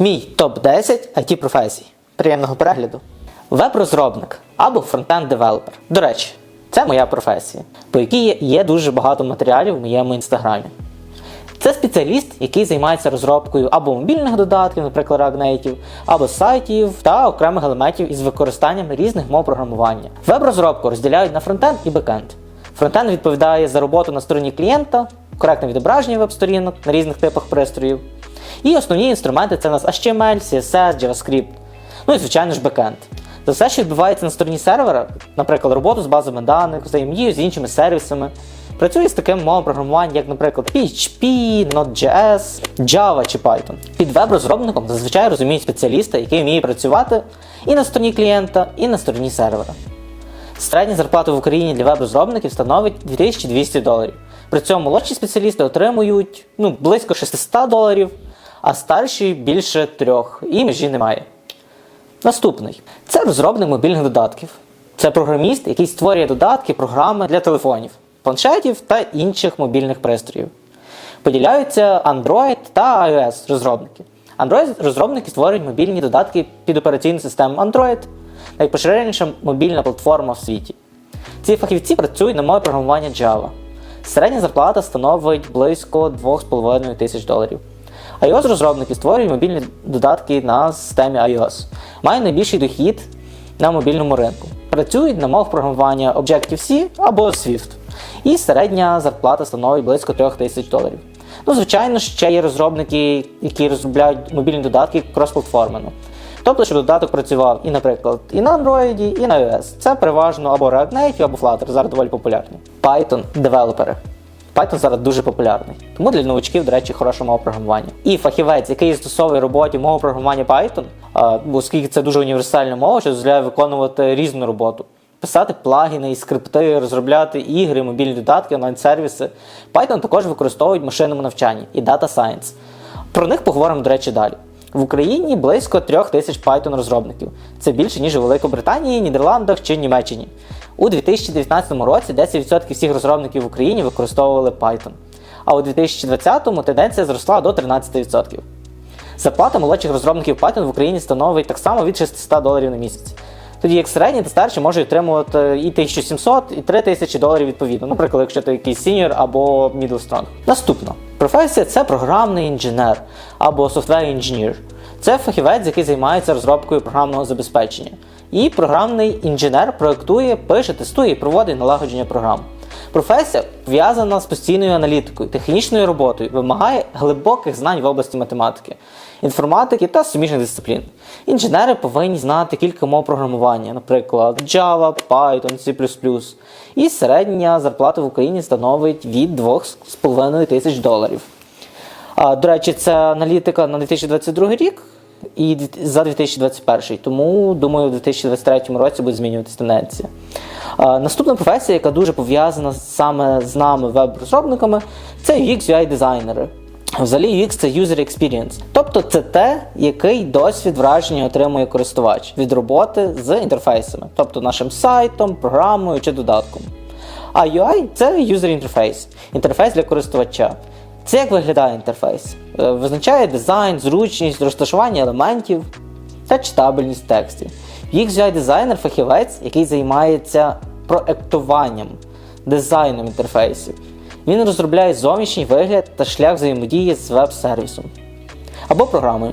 Мій топ-10 it професій. Приємного перегляду. Веб-розробник або фронтенд-девелопер. До речі, це моя професія, по якій є дуже багато матеріалів в моєму інстаграмі. Це спеціаліст, який займається розробкою або мобільних додатків, наприклад, React Native, або сайтів та окремих елементів із використанням різних мов програмування. Веб-розробку розділяють на фронтенд і бекенд. Фронтенд відповідає за роботу на стороні клієнта, коректне відображення веб-сторінок на різних типах пристроїв. І основні інструменти це у нас HTML, CSS, JavaScript. Ну і звичайно ж бекенд. Це все, що відбувається на стороні сервера, наприклад, роботу з базами даних, взаємодію з іншими сервісами. Працює з таким мовою програмування, як, наприклад, PHP, Node.js, Java чи Python. Під веб-розробником зазвичай розуміють спеціаліста, який вміє працювати і на стороні клієнта, і на стороні сервера. Середня зарплата в Україні для веб-розробників становить 2200 доларів. При цьому молодші спеціалісти отримують ну, близько 600 доларів, а старші більше трьох, і межі немає. Наступний це розробник мобільних додатків. Це програміст, який створює додатки, програми для телефонів, планшетів та інших мобільних пристроїв. Поділяються Android та iOS розробники. Android розробники створюють мобільні додатки під операційну систему Android, найпоширеніша мобільна платформа в світі. Ці фахівці працюють на мові програмування Java. Середня зарплата становить близько 2,5 тисяч доларів. iOS розробники створюють мобільні додатки на системі iOS. Мають найбільший дохід на мобільному ринку. Працюють на мовах програмування Objective-C або Swift. І середня зарплата становить близько 3 тисяч доларів. Ну, звичайно, ще є розробники, які розробляють мобільні додатки крос-платформено. Тобто, щоб додаток працював і, наприклад, і на Android, і на iOS. Це переважно або React Native, або Flutter, зараз доволі популярні. Python девелопери. Python зараз дуже популярний. Тому для новачків, до речі, хороша мова програмування. І фахівець, який застосовує роботі мову програмування Python, оскільки це дуже універсальна мова, що дозволяє виконувати різну роботу. Писати плагіни скрипти, розробляти ігри, мобільні додатки, онлайн-сервіси. Python також використовують машинному навчанні і Data Science. Про них поговоримо, до речі, далі. В Україні близько трьох тисяч Python розробників. Це більше, ніж у Великобританії, Нідерландах чи Німеччині. У 2019 році 10% всіх розробників в Україні використовували Python. А у 2020 тенденція зросла до 13%. Зарплата молодших розробників Python в Україні становить так само від 600 доларів на місяць. Тоді як середні та старші можуть отримувати і 1700, і 3000 доларів відповідно. Наприклад, якщо ти якийсь сіньор або strong. Наступна професія це програмний інженер або software інженер. Це фахівець, який займається розробкою програмного забезпечення. І програмний інженер проектує, пише, тестує і проводить налагодження програм. Професія пов'язана з постійною аналітикою, технічною роботою, вимагає глибоких знань в області математики, інформатики та суміжних дисциплін. Інженери повинні знати кілька мов програмування, наприклад, Java, Python, C++. І середня зарплата в Україні становить від 2,5 тисяч доларів. До речі, це аналітика на 2022 рік і за 2021. Тому думаю, у 2023 році буде змінюватися тенденція. Наступна професія, яка дуже пов'язана саме з нами, веб-розробниками, це UX UI дизайнери. Взагалі UX це User Experience. Тобто це те, який досвід враження отримує користувач від роботи з інтерфейсами, тобто нашим сайтом, програмою чи додатком. А UI це User Interface, інтерфейс для користувача. Це як виглядає інтерфейс. Е, Визначає дизайн, зручність, розташування елементів та читабельність текстів. UX UI дизайнер фахівець, який займається проектуванням, дизайном інтерфейсів. Він розробляє зовнішній вигляд та шлях взаємодії з веб-сервісом або програмою.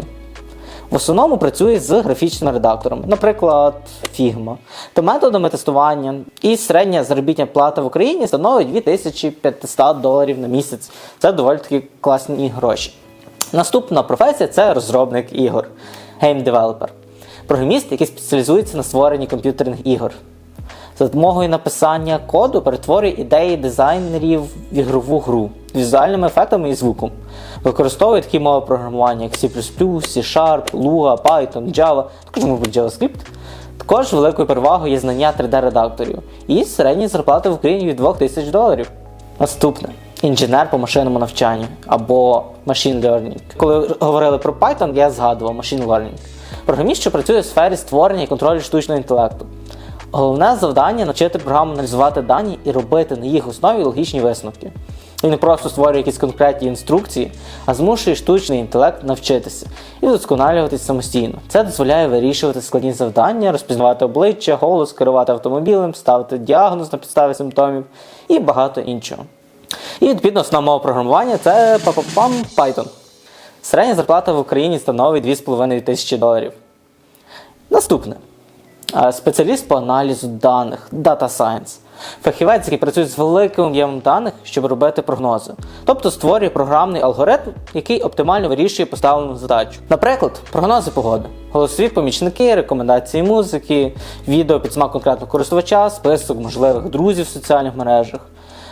В основному працює з графічними редакторами, наприклад, Figma, та методами тестування. І середня заробітня плата в Україні становить 2500 доларів на місяць. Це доволі таки класні гроші. Наступна професія це розробник ігор, гейм-девелопер. Програміст, який спеціалізується на створенні комп'ютерних ігор. За допомогою написання коду перетворює ідеї дизайнерів в ігрову гру візуальними ефектами і звуком. Використовує такі мови програмування, як C++, C-Sharp, Lua, Python, Java, також мабуть JavaScript. Також великою перевагою є знання 3D-редакторів і середні зарплати в Україні від 2000 доларів. Наступне інженер по машинному навчанню або machine learning. Коли говорили про Python, я згадував machine learning. Програміст, що працює в сфері створення і контролю штучного інтелекту. Головне завдання навчити програму аналізувати дані і робити на їх основі логічні висновки. Він не просто створює якісь конкретні інструкції, а змушує штучний інтелект навчитися і вдосконалюватись самостійно. Це дозволяє вирішувати складні завдання, розпізнавати обличчя, голос, керувати автомобілем, ставити діагноз на підставі симптомів і багато іншого. І відповідно основна мова програмування це папапам Python. Середня зарплата в Україні становить 2,5 тисячі доларів. Наступне. Е, Спеціаліст по аналізу даних Data Science. Фахівець, який працює з великим об'ємом даних, щоб робити прогнози. Тобто створює програмний алгоритм, який оптимально вирішує поставлену задачу. Наприклад, прогнози погоди, голосові помічники, рекомендації музики, відео під смак конкретного користувача, список можливих друзів в соціальних мережах.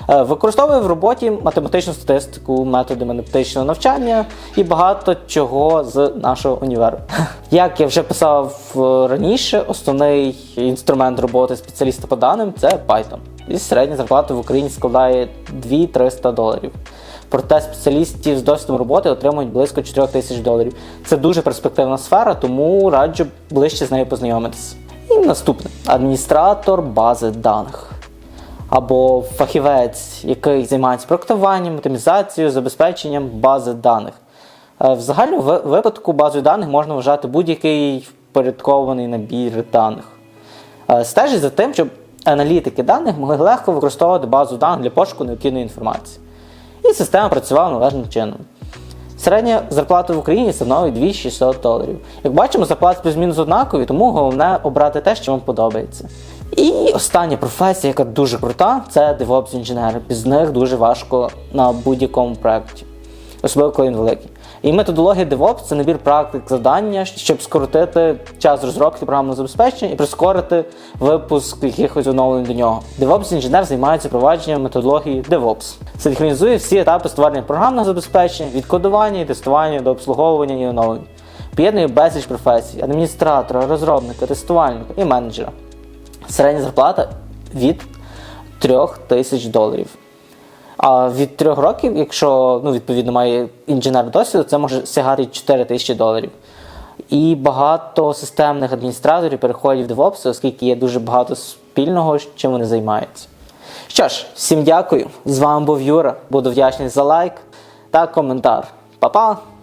Е, Використовує в роботі математичну статистику, методи математичного навчання і багато чого з нашого універу. Як я вже писав е, раніше, основний інструмент роботи спеціаліста по даним це Python. І середня зарплата в Україні складає 2-300 доларів. Проте спеціалістів з досвідом роботи отримують близько 4 тисяч доларів. Це дуже перспективна сфера, тому раджу ближче з нею познайомитися. І наступне адміністратор бази даних або фахівець, який займається проектуванням, оптимізацією, забезпеченням бази даних. Е, В загальному випадку базою даних можна вважати будь-який впорядкований набір даних. Е, Стежить за тим, щоб аналітики даних могли легко використовувати базу даних для пошуку необхідної інформації. І система працювала належним чином. Середня зарплата в Україні становить 2600 доларів. Як бачимо, зарплати плюс-мінус однакові, тому головне обрати те, що вам подобається. І остання професія, яка дуже крута, це DevOps інженери. Без них дуже важко на будь-якому проєкті, особливо коли він великий. І методологія DevOps – це набір практик завдання, щоб скоротити час розробки програмного забезпечення і прискорити випуск якихось оновлень до нього. DevOps інженер займається провадженням методології DevOps. Синхронізує всі етапи створення програмного забезпечення, від кодування і тестування до обслуговування і оновлень. Поєднує безліч професій: адміністратора, розробника, тестувальника і менеджера. Середня зарплата від 3 тисяч доларів. А від 3 років, якщо ну, відповідно має інженер досвіду, це може сягати 4 тисячі доларів. І багато системних адміністраторів переходять в DevOps, оскільки є дуже багато спільного, чим вони займаються. Що ж, всім дякую. З вами був Юра. Буду вдячний за лайк та коментар. Па-па!